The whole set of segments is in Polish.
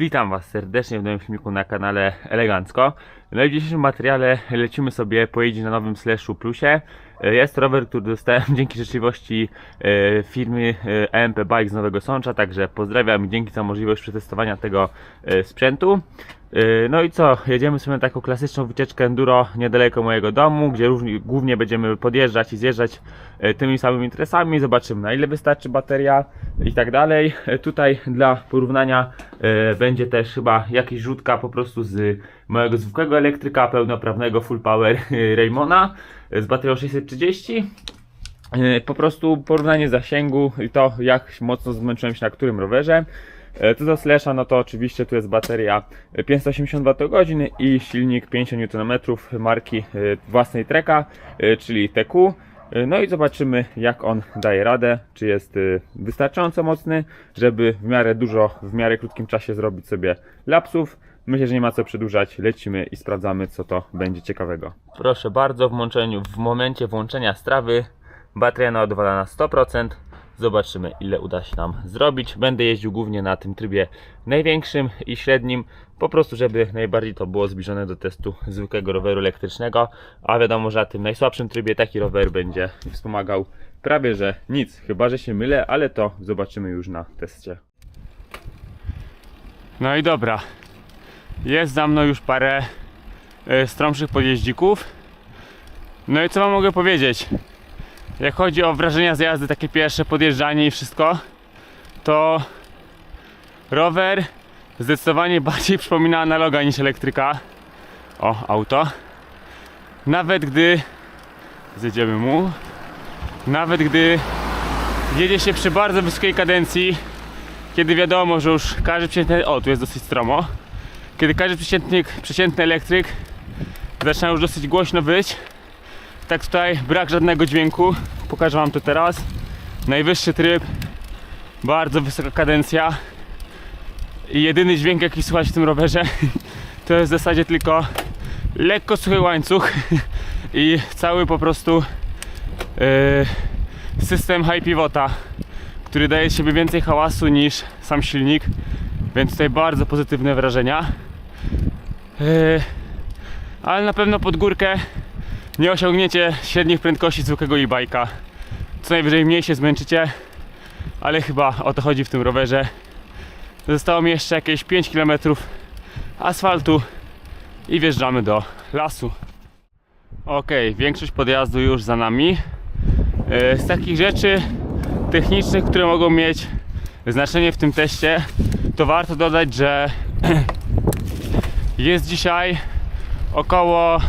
Witam Was serdecznie w nowym filmiku na kanale Elegancko. No i w dzisiejszym materiale lecimy sobie pojeździć na nowym Slashu Plusie. E, Jest rower, który dostałem dzięki życzliwości e, firmy e, EMP Bike z Nowego Sącza, także pozdrawiam i dzięki za możliwość przetestowania tego e, sprzętu. E, No i co, jedziemy sobie na taką klasyczną wycieczkę enduro niedaleko mojego domu, gdzie głównie będziemy podjeżdżać i zjeżdżać e, tymi samymi trasami, zobaczymy na ile wystarczy bateria i tak dalej. E, Tutaj dla porównania będzie też chyba jakaś rzutka po prostu z mojego zwykłego elektryka pełnoprawnego full power Raymona z baterią 630. E, Po prostu porównanie zasięgu i to jak mocno zmęczyłem się na którym rowerze. E, Co do Slasha, no to oczywiście tu jest bateria 580 Wh i silnik 50 Nm marki e, własnej Treka, e, czyli TQ. No i zobaczymy jak on daje radę, czy jest wystarczająco mocny, żeby w miarę dużo, w miarę krótkim czasie zrobić sobie lapsów. Myślę, że nie ma co przedłużać, lecimy i sprawdzamy co to będzie ciekawego. Proszę bardzo, w, w momencie włączenia strawy bateria naładowana na 100%. Zobaczymy ile uda się nam zrobić. Będę jeździł głównie na tym trybie największym i średnim, po prostu żeby najbardziej to było zbliżone do testu zwykłego roweru elektrycznego, a wiadomo, że na tym najsłabszym trybie taki rower będzie wspomagał prawie że nic, chyba że się mylę, ale to zobaczymy już na teście. No i dobra, jest za mną już parę e, stromszych podjeździków. No i co wam mogę powiedzieć? Jak chodzi o wrażenia z jazdy, takie pierwsze podjeżdżanie i wszystko, to rower zdecydowanie bardziej przypomina analoga niż elektryka. O, auto. Nawet gdy zjedziemy mu, nawet gdy jedzie się przy bardzo wysokiej kadencji, kiedy wiadomo, że już każdy przeciętny, o tu jest dosyć stromo, kiedy każdy przeciętny, przeciętny elektryk zaczyna już dosyć głośno być, tak tutaj brak żadnego dźwięku. Pokażę wam to teraz. Najwyższy tryb, bardzo wysoka kadencja. I jedyny dźwięk jaki słychać w tym rowerze to jest w zasadzie tylko lekko suchy łańcuch i cały po prostu yy, system high pivota, który daje z siebie więcej hałasu niż sam silnik. Więc tutaj bardzo pozytywne wrażenia. Yy, ale na pewno pod górkę nie osiągniecie średnich prędkości zwykłego e-bike'a. Co najwyżej mniej się zmęczycie, ale chyba o to chodzi w tym rowerze. Zostało mi jeszcze jakieś 5 km asfaltu i wjeżdżamy do lasu. Ok, większość podjazdu już za nami. E, Z takich rzeczy technicznych, które mogą mieć znaczenie w tym teście, to warto dodać, że jest dzisiaj około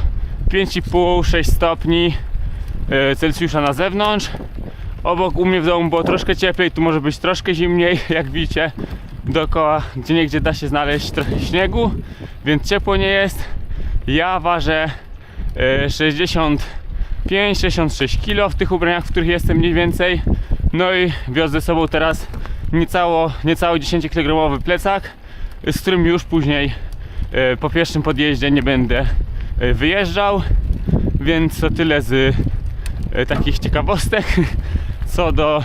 5,5-6 stopni e, Celsjusza na zewnątrz. Obok u mnie w domu było troszkę cieplej, tu może być troszkę zimniej, jak widzicie. Dookoła gdzie niegdzie da się znaleźć trochę śniegu, więc ciepło nie jest. Ja ważę e, 65-66 kg w tych ubraniach, w których jestem mniej więcej. No i wiozę ze sobą teraz niecało, niecały 10 kg plecak, z którym już później e, po pierwszym podjeździe nie będę e, wyjeżdżał. Więc to tyle z e, takich ciekawostek co do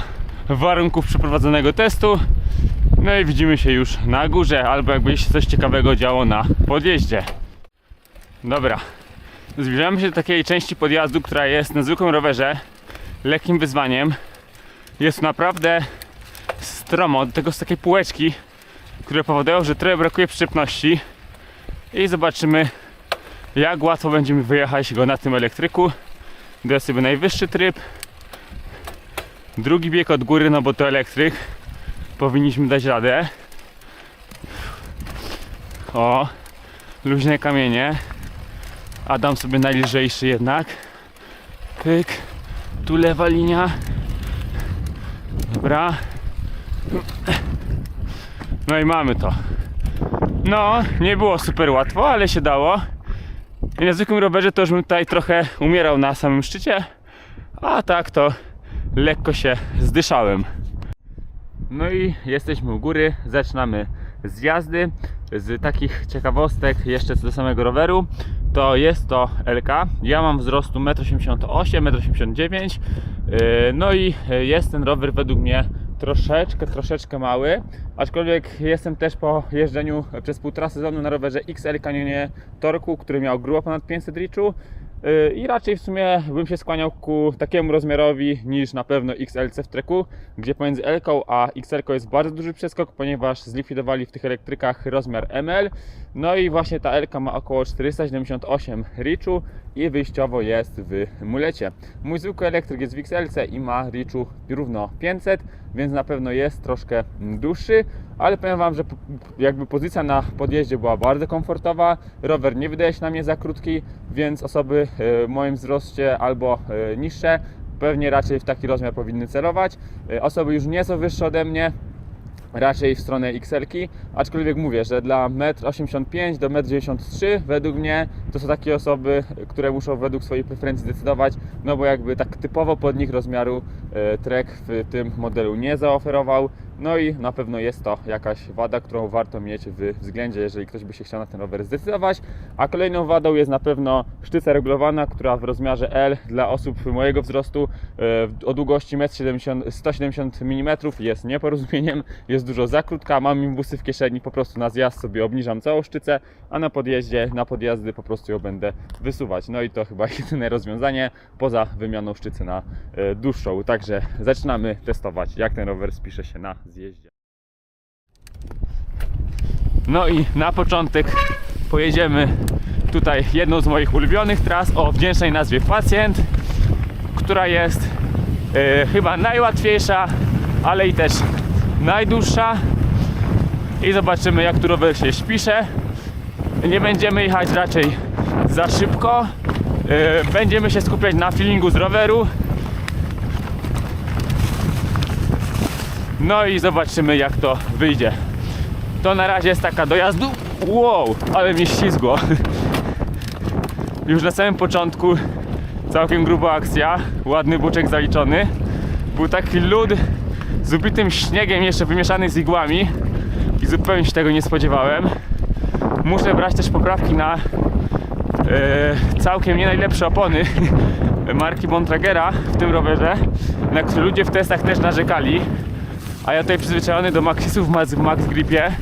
warunków przeprowadzonego testu. No i widzimy się już na górze, albo jakby się coś ciekawego działo na podjeździe. Dobra, zbliżamy się do takiej części podjazdu, która jest na zwykłym rowerze lekkim wyzwaniem. Jest naprawdę stromo, do tego z takiej półeczki, które powodują, że trochę brakuje przyczepności. I zobaczymy, jak łatwo będzie mi wyjechać go na tym elektryku. Daję sobie najwyższy tryb. Drugi bieg od góry, no bo to elektryk. Powinniśmy dać radę. O, luźne kamienie. A dam sobie najlżejszy jednak. Pyk. Tu lewa linia. Dobra. No i mamy to. No, nie było super łatwo, ale się dało. I na zwykłym rowerze to już bym tutaj trochę umierał na samym szczycie, a tak to lekko się zdyszałem. No i jesteśmy u góry, zaczynamy z jazdy. Z takich ciekawostek jeszcze co do samego roweru, to jest to LK. Ja mam wzrostu 1,88 m, 1,89 m. No i jest ten rower według mnie troszeczkę, troszeczkę mały, aczkolwiek jestem też po jeżdżeniu przez półtora sezonu na rowerze XL Canyonie Torku, który miał grubo ponad 500 riczu Yy, i raczej w sumie bym się skłaniał ku takiemu rozmiarowi niż na pewno XLC w treku, gdzie pomiędzy L a XL jest bardzo duży przeskok, ponieważ zlikwidowali w tych elektrykach rozmiar ML. No i właśnie ta L ma około 478 riczu i wyjściowo jest w mulecie. Mój zwykły elektryk jest w XLC i ma riczu równo 500, więc na pewno jest troszkę dłuższy, ale powiem Wam, że jakby pozycja na podjeździe była bardzo komfortowa, rower nie wydaje się na mnie za krótki, więc osoby e, w moim wzroście albo e, niższe pewnie raczej w taki rozmiar powinny celować. E, Osoby już nie są wyższe ode mnie, raczej w stronę XL-ki, aczkolwiek mówię, że dla 1,85 m do 1,93 m według mnie to są takie osoby, które muszą według swoich preferencji decydować, no bo jakby tak typowo pod nich rozmiaru e, Trek w tym modelu nie zaoferował, no i na pewno jest to jakaś wada, którą warto mieć w względzie, jeżeli ktoś by się chciał na ten rower zdecydować, a kolejną wadą jest na pewno sztyca regulowana, która w rozmiarze L dla osób mojego wzrostu e, o długości 1,70 m, 170 mm jest nieporozumieniem, jest dużo za krótka, mam imbusy w kieszeni, po prostu na zjazd sobie obniżam całą sztycę, a na podjeździe, na podjazdy po prostu ją będę wysuwać. No i to chyba jedyne rozwiązanie poza wymianą sztycy na e, dłuższą. Także zaczynamy testować, jak ten rower spisze się na zjeździe. No i na początek pojedziemy tutaj jedną z moich ulubionych tras o wdzięcznej nazwie Pacjent, która jest e, chyba najłatwiejsza, ale i też najdłuższa. I zobaczymy jak tu rower się śpisze. Nie będziemy jechać raczej za szybko. E, będziemy się skupiać na feelingu z roweru. No i zobaczymy jak to wyjdzie. To na razie jest taka do jazdu. Wow, ale mnie ślizgło. Już na samym początku całkiem gruba akcja. Ładny buczek zaliczony. Był taki lód z ubitym śniegiem jeszcze wymieszany z igłami i zupełnie się tego nie spodziewałem. Muszę brać też poprawki na e, całkiem nie najlepsze opony marki Bontragera w tym rowerze, na które ludzie w testach też narzekali. A ja tutaj przyzwyczajony do Maxisów w Max, Gripie.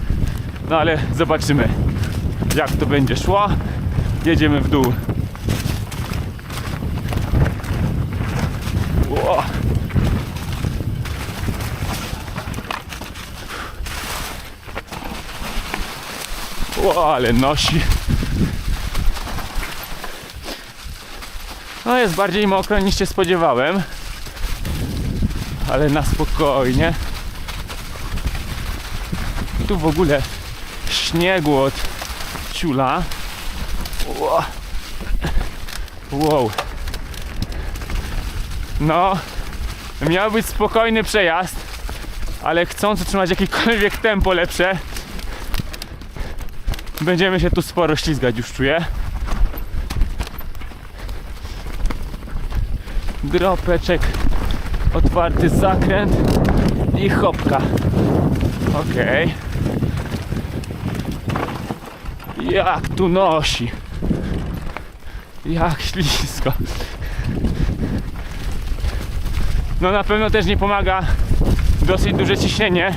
No ale zobaczymy jak to będzie szło. Jedziemy w dół. Ło, ale nosi. No jest bardziej mokro niż się spodziewałem. Ale na spokojnie. Tu w ogóle śniegu od ciula. Wow. No, miał być spokojny przejazd, ale chcąc utrzymać jakiekolwiek tempo lepsze, będziemy się tu sporo ślizgać, już czuję. Dropeczek, otwarty zakręt i hopka. Okej. Jak tu nosi. Jak ślisko. No na pewno też nie pomaga dosyć duże ciśnienie,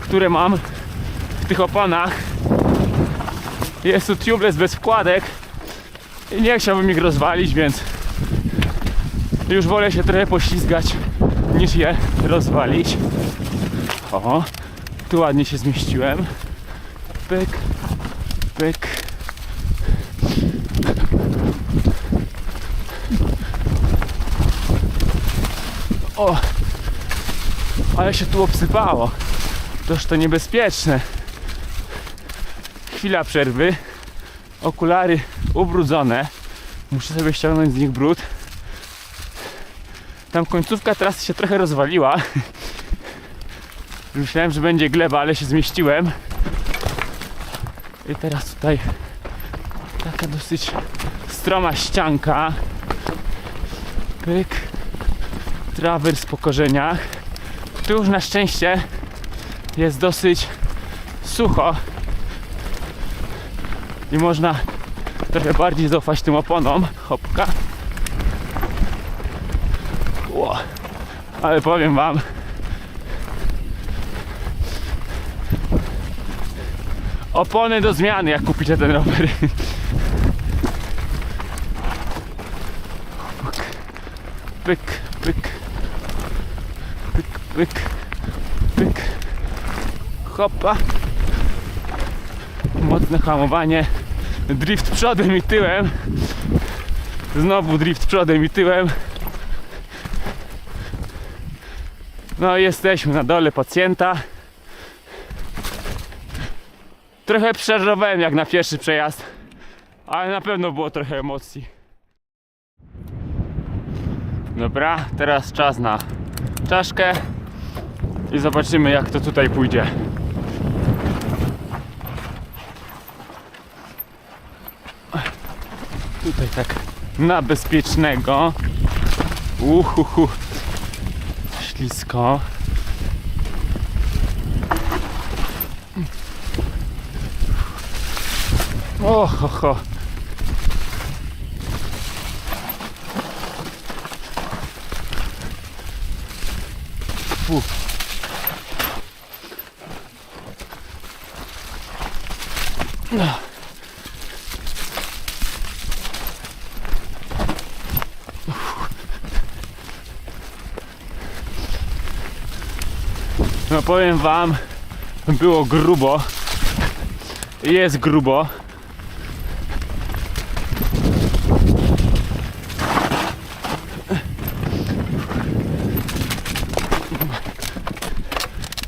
które mam w tych oponach. Jest tu tubeless bez wkładek i nie chciałbym ich rozwalić, więc już wolę się trochę poślizgać niż je rozwalić. O, tu ładnie się zmieściłem. Pyk, pyk. O, ale się tu obsypało. Toż to niebezpieczne. Chwila przerwy. Okulary ubrudzone. Muszę sobie ściągnąć z nich brud. Tam końcówka trasy się trochę rozwaliła. Myślałem, że będzie gleba, ale się zmieściłem. I teraz tutaj taka dosyć stroma ścianka. Pyk. Trawers po korzeniach. Tu już na szczęście jest dosyć sucho. I można trochę bardziej zaufać tym oponom. Hopka. Ale powiem wam, opony do zmiany, jak kupicie ten rower. Pyk, pyk, pyk, pyk, pyk. Hopa. Mocne hamowanie. Drift przodem i tyłem. Znowu drift przodem i tyłem. No jesteśmy na dole pacjenta. Trochę przeszarżowałem jak na pierwszy przejazd, ale na pewno było trochę emocji. Dobra, teraz czas na czaszkę i zobaczymy jak to tutaj pójdzie. Tutaj tak na bezpiecznego. Uhuhu. Ślisko. O, ho, ho. No powiem wam, było grubo. Jest grubo.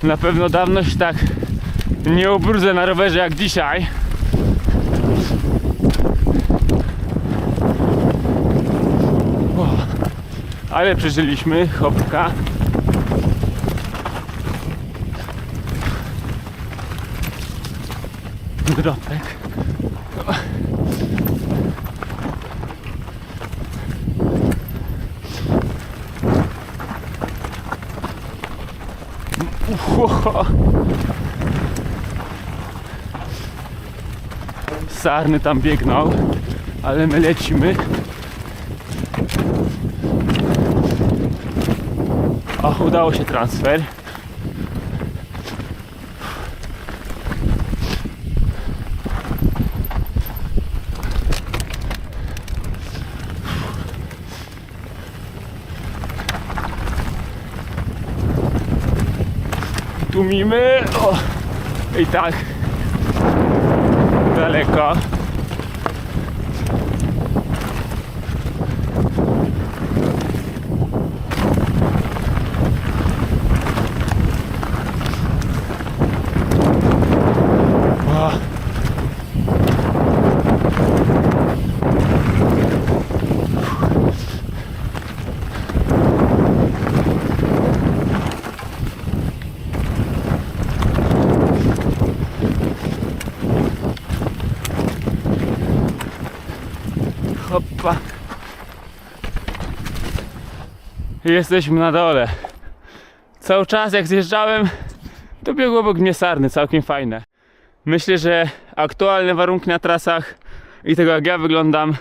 Na pewno dawno się tak nie ubrudzę na rowerze jak dzisiaj. O, ale przeżyliśmy, hopka. Dropek. Sarny tam biegną, ale my lecimy. O, udało się transfer. Tłumimy. O, i tak. Daleko. O. Hoppa. I Jesteśmy na dole. Cały czas jak zjeżdżałem, to biegło obok mnie sarny, całkiem fajne. Myślę, że aktualne warunki na trasach i tego jak ja wyglądam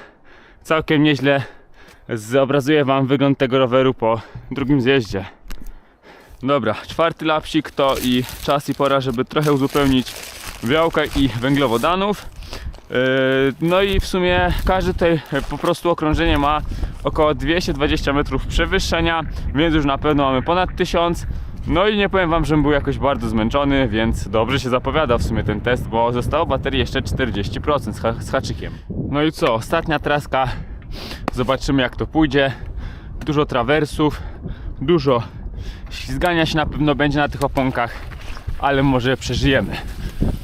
całkiem nieźle zobrazuję wam wygląd tego roweru po drugim zjeździe. Dobra, czwarty lapsik to i czas i pora, żeby trochę uzupełnić białka i węglowodanów. Yy, No i w sumie każde tutaj po prostu okrążenie ma około 220 metrów przewyższenia, więc już na pewno mamy ponad 1000. No i nie powiem wam, żebym był jakoś bardzo zmęczony, więc dobrze się zapowiada w sumie ten test, bo zostało baterii jeszcze 40% z, ha z haczykiem. No i co, ostatnia traska, zobaczymy jak to pójdzie. Dużo trawersów, dużo ślizgania się na pewno będzie na tych oponkach, ale może przeżyjemy.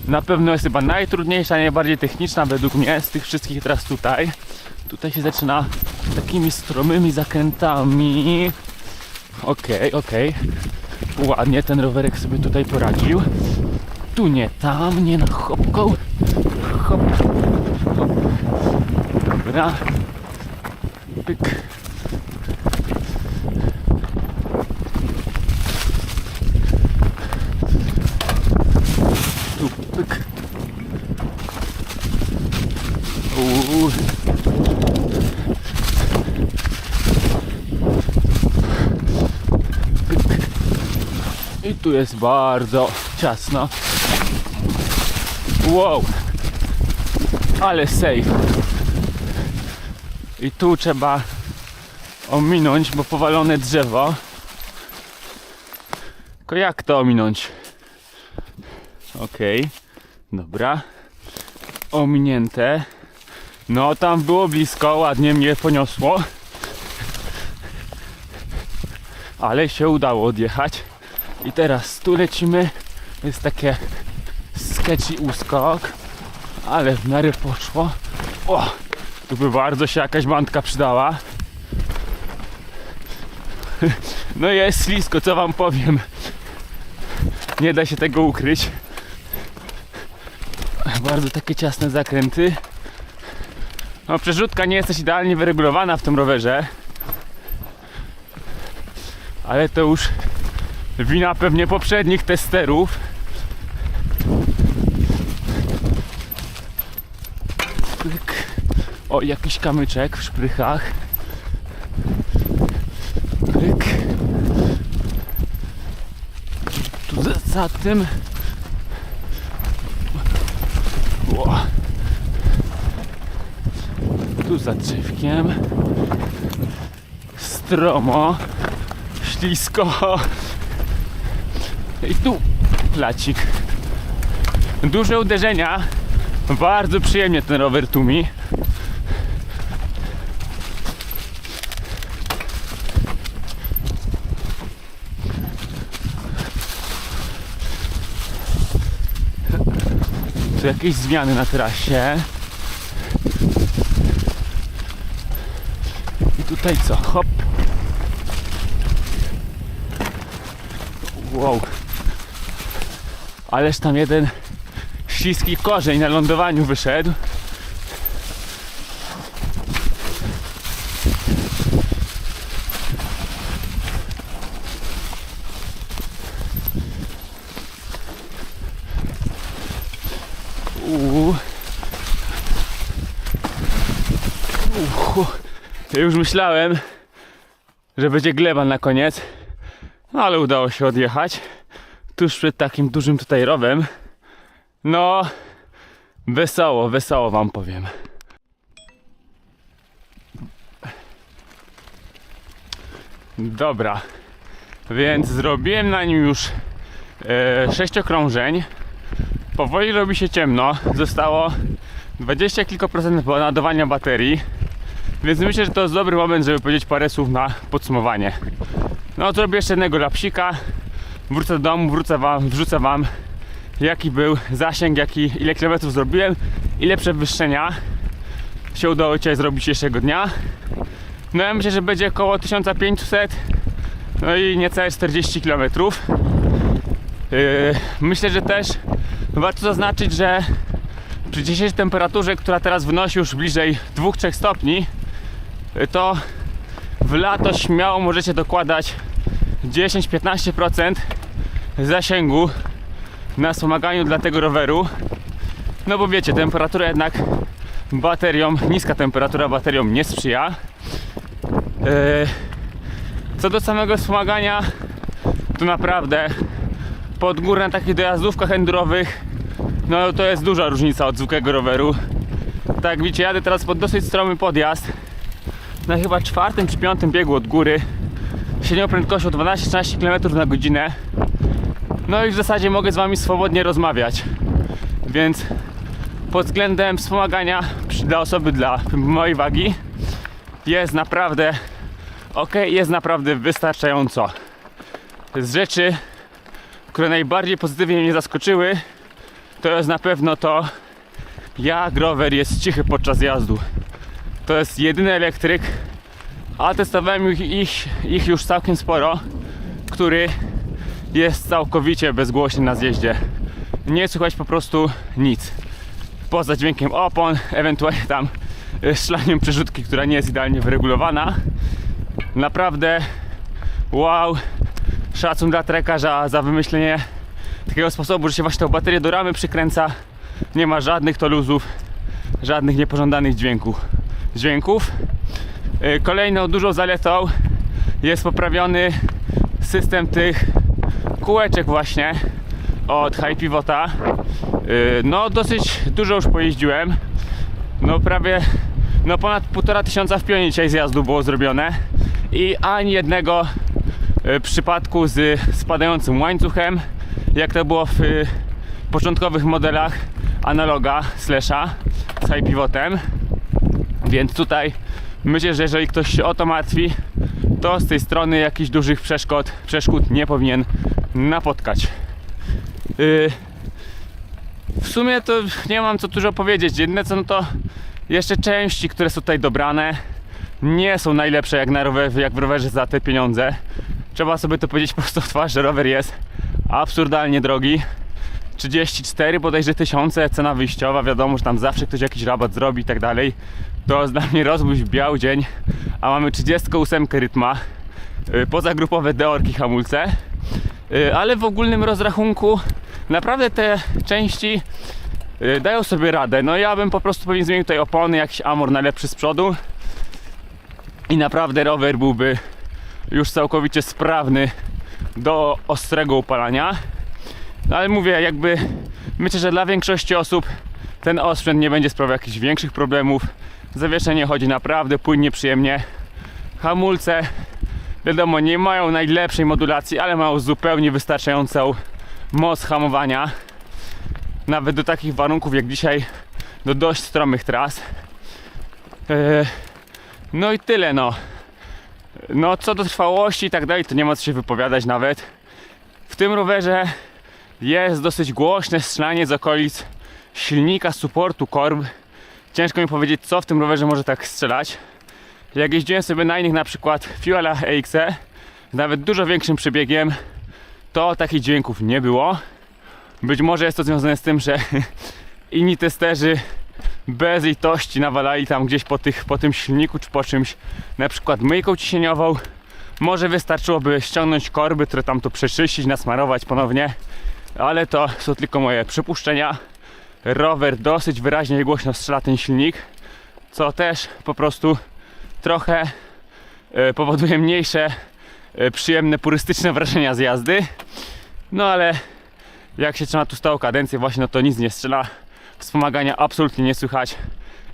Na pewno jest chyba najtrudniejsza, najbardziej techniczna według mnie z tych wszystkich teraz tutaj. Tutaj się zaczyna takimi stromymi zakrętami. Okej, okej. Ładnie ten rowerek sobie tutaj poradził. Tu nie tam, nie na chopką. Hop, hop. Dobra. Pyk. Tu pyk. Uuu. Pyk. I tu jest bardzo ciasno. Wow. Ale safe. I tu trzeba ominąć, bo powalone drzewo. Tylko jak to ominąć? Okej. Dobra. Ominięte. No tam było blisko, ładnie mnie poniosło. Ale się udało odjechać. I teraz tu lecimy. Jest takie sketchy uskok. Ale w miarę poszło. O! Tu by bardzo się jakaś bandka przydała. No jest ślisko, co wam powiem. Nie da się tego ukryć. Bardzo takie ciasne zakręty. No przerzutka nie jest też idealnie wyregulowana w tym rowerze. Ale to już wina pewnie poprzednich testerów. O, jakiś kamyczek w szprychach. Pyk. Tu za, za tym. Ło. Tu za drzewkiem. Stromo. Ślisko. I tu placik. Duże uderzenia. Bardzo przyjemnie ten rower tumi. Tu jakieś zmiany na trasie. I tutaj co? Hop. Wow. Ależ tam jeden śliski korzeń na lądowaniu wyszedł. Ja już myślałem, że będzie gleba na koniec, ale udało się odjechać. Tuż przed takim dużym tutaj rowem. No, wesoło, wesoło wam powiem. Dobra, więc zrobiłem na nim już e, sześć okrążeń. Powoli robi się ciemno. Zostało 20 kilka procent ładowania baterii. Więc myślę, że to jest dobry moment, żeby powiedzieć parę słów na podsumowanie. No, zrobię jeszcze jednego lapsika. Wrócę do domu, wrócę wam, wrzucę wam jaki był zasięg, jaki, ile kilometrów zrobiłem, ile przewyższenia się udało dzisiaj zrobić dzisiejszego dnia. No ja myślę, że będzie około 1500, no i niecałe 40 kilometrów. Yy, myślę, że też warto zaznaczyć, że przy dzisiejszej temperaturze, która teraz wynosi już bliżej 2-3 stopni, to w lato śmiało możecie dokładać 10-15% zasięgu na wspomaganiu dla tego roweru. No bo wiecie, temperatura jednak baterią, niska temperatura baterią nie sprzyja. Yy, Co do samego wspomagania, to naprawdę pod górę na takich dojazdówkach endurowych, no to jest duża różnica od zwykłego roweru. Tak widzicie, jadę teraz pod dosyć stromy podjazd na chyba czwartym czy piątym biegu od góry średnią prędkością 12-13 km na godzinę no i w zasadzie mogę z Wami swobodnie rozmawiać. Więc pod względem wspomagania dla osoby dla mojej wagi jest naprawdę ok, jest naprawdę wystarczająco. Z rzeczy, które najbardziej pozytywnie mnie zaskoczyły, to jest na pewno to, jak rower jest cichy podczas jazdu. To jest jedyny elektryk, a testowałem ich, ich, ich już całkiem sporo, który jest całkowicie bezgłośny na zjeździe. Nie słychać po prostu nic. Poza dźwiękiem opon, ewentualnie tam e, szlaniem przerzutki, która nie jest idealnie wyregulowana. Naprawdę wow, szacun dla trekarza za wymyślenie takiego sposobu, że się właśnie tą baterię do ramy przykręca. Nie ma żadnych to luzów, żadnych niepożądanych dźwięków. dźwięków. E, Kolejną dużą zaletą jest poprawiony system tych kółeczek właśnie od High Pivota. Yy, No, dosyć dużo już pojeździłem. No, prawie no ponad półtora tysiąca w pionie dzisiaj zjazdu było zrobione i ani jednego y, przypadku z spadającym łańcuchem, jak to było w y, początkowych modelach analoga slasha z high pivotem. Więc tutaj myślę, że jeżeli ktoś się o to martwi, to z tej strony jakichś dużych przeszkód, przeszkód nie powinien napotkać. Yy, w sumie to nie mam co dużo powiedzieć. Jedyne co no to jeszcze części, które są tutaj dobrane, nie są najlepsze jak na rowerze, jak w rowerze za te pieniądze. Trzeba sobie to powiedzieć po prostu w twarz, że rower jest absurdalnie drogi. 34 bodajże tysiące cena wyjściowa, wiadomo, że tam zawsze ktoś jakiś rabat zrobi i tak dalej. To jest dla mnie rozwój w biały dzień, a mamy 38 rytma, yy, pozagrupowe deorki hamulce, ale w ogólnym rozrachunku naprawdę te części yy, dają sobie radę. No ja bym po prostu powinien zmienił tutaj opony, jakiś amor najlepszy z przodu i naprawdę rower byłby już całkowicie sprawny do ostrego upalania. No ale mówię, jakby myślę, że dla większości osób ten osprzęt nie będzie sprawiał jakichś większych problemów. Zawieszenie chodzi naprawdę płynnie, przyjemnie. Hamulce, wiadomo, nie mają najlepszej modulacji, ale mają zupełnie wystarczającą moc hamowania. Nawet do takich warunków jak dzisiaj, do dość stromych tras. Eee, No i tyle, no. No, co do trwałości i tak dalej, to nie ma co się wypowiadać nawet. W tym rowerze jest dosyć głośne strzelanie z okolic silnika supportu korb. Ciężko mi powiedzieć, co w tym rowerze może tak strzelać. Jak jeździłem sobie na innych, na przykład Fuela EXE, z nawet dużo większym przebiegiem, to takich dźwięków nie było. Być może jest to związane z tym, że inni testerzy bez litości nawalali tam gdzieś po, tych, po tym silniku czy po czymś, na przykład myjką ciśnieniową. Może wystarczyłoby ściągnąć korby, które tam to przeczyścić, nasmarować ponownie, ale to są tylko moje przypuszczenia. Rower dosyć wyraźnie i głośno strzela ten silnik, co też po prostu trochę e, powoduje mniejsze e, przyjemne, purystyczne wrażenia z jazdy. No ale jak się trzyma tu stałą kadencję właśnie, no to nic nie strzela. Wspomagania absolutnie nie słychać.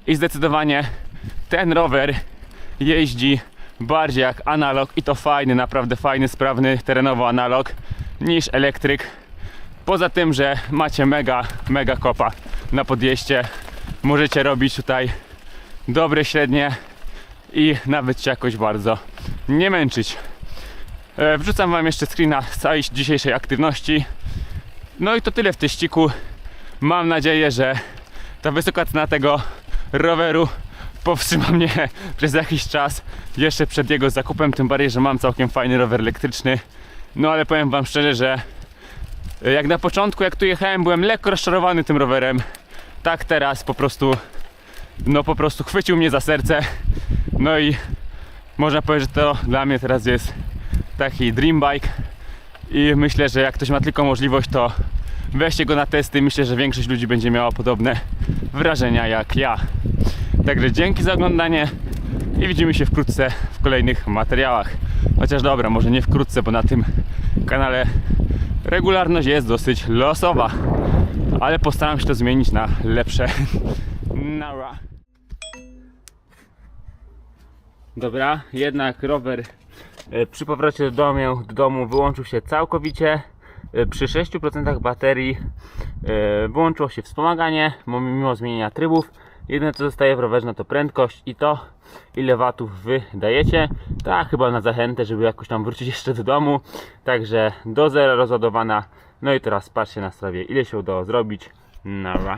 I zdecydowanie ten rower jeździ bardziej jak analog i to fajny, naprawdę fajny, sprawny terenowo analog niż elektryk. Poza tym, że macie mega, mega kopa na podjeździe. Możecie robić tutaj dobre średnie i nawet się jakoś bardzo nie męczyć. E, Wrzucam Wam jeszcze screena z całej dzisiejszej aktywności. No i to tyle w teściku. Mam nadzieję, że ta wysoka cena tego roweru powstrzyma mnie przez jakiś czas jeszcze przed jego zakupem, tym bardziej, że mam całkiem fajny rower elektryczny. No ale powiem Wam szczerze, że jak na początku, jak tu jechałem, byłem lekko rozczarowany tym rowerem. Tak teraz po prostu, no po prostu chwycił mnie za serce. No i można powiedzieć, że to dla mnie teraz jest taki dream bike. I myślę, że jak ktoś ma tylko możliwość, to weźcie go na testy. Myślę, że większość ludzi będzie miała podobne wrażenia jak ja. Także dzięki za oglądanie i widzimy się wkrótce w kolejnych materiałach. Chociaż dobra, może nie wkrótce, bo na tym kanale regularność jest dosyć losowa. Ale postaram się to zmienić na lepsze. Nara. Dobra, jednak rower e, przy powrocie do domu, do domu wyłączył się całkowicie. E, Przy 6% baterii e, wyłączyło się wspomaganie, mo- mimo zmienienia trybów. Jedyne co zostaje w rowerze no to prędkość i to ile watów wy dajecie. Tak chyba na zachętę, żeby jakoś tam wrócić jeszcze do domu. Także do zera rozładowana. No i teraz patrzcie na strawie ile się udało zrobić. Nara.